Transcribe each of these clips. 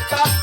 America.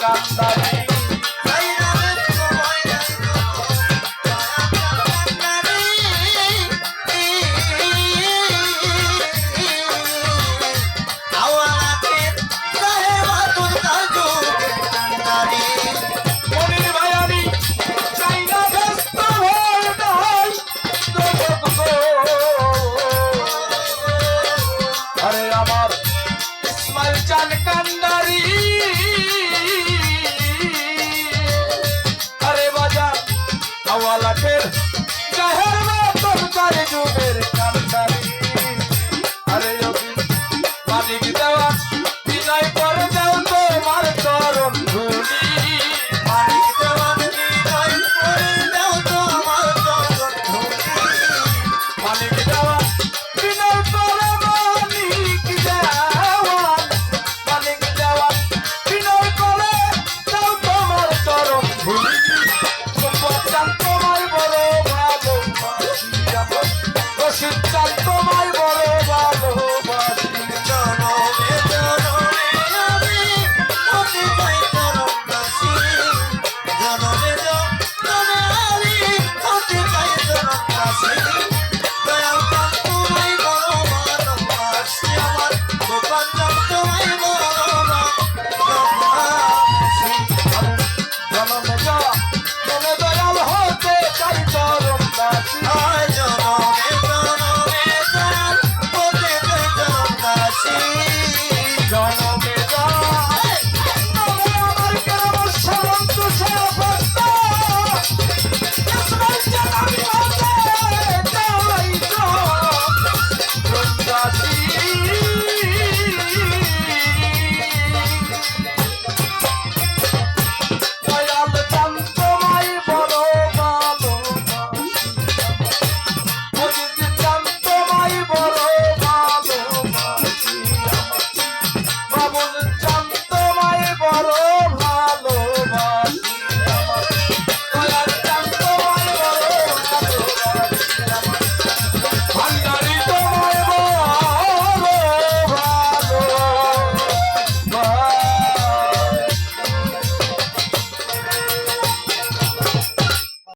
যুগের জাহের মতন চারি যুগের house.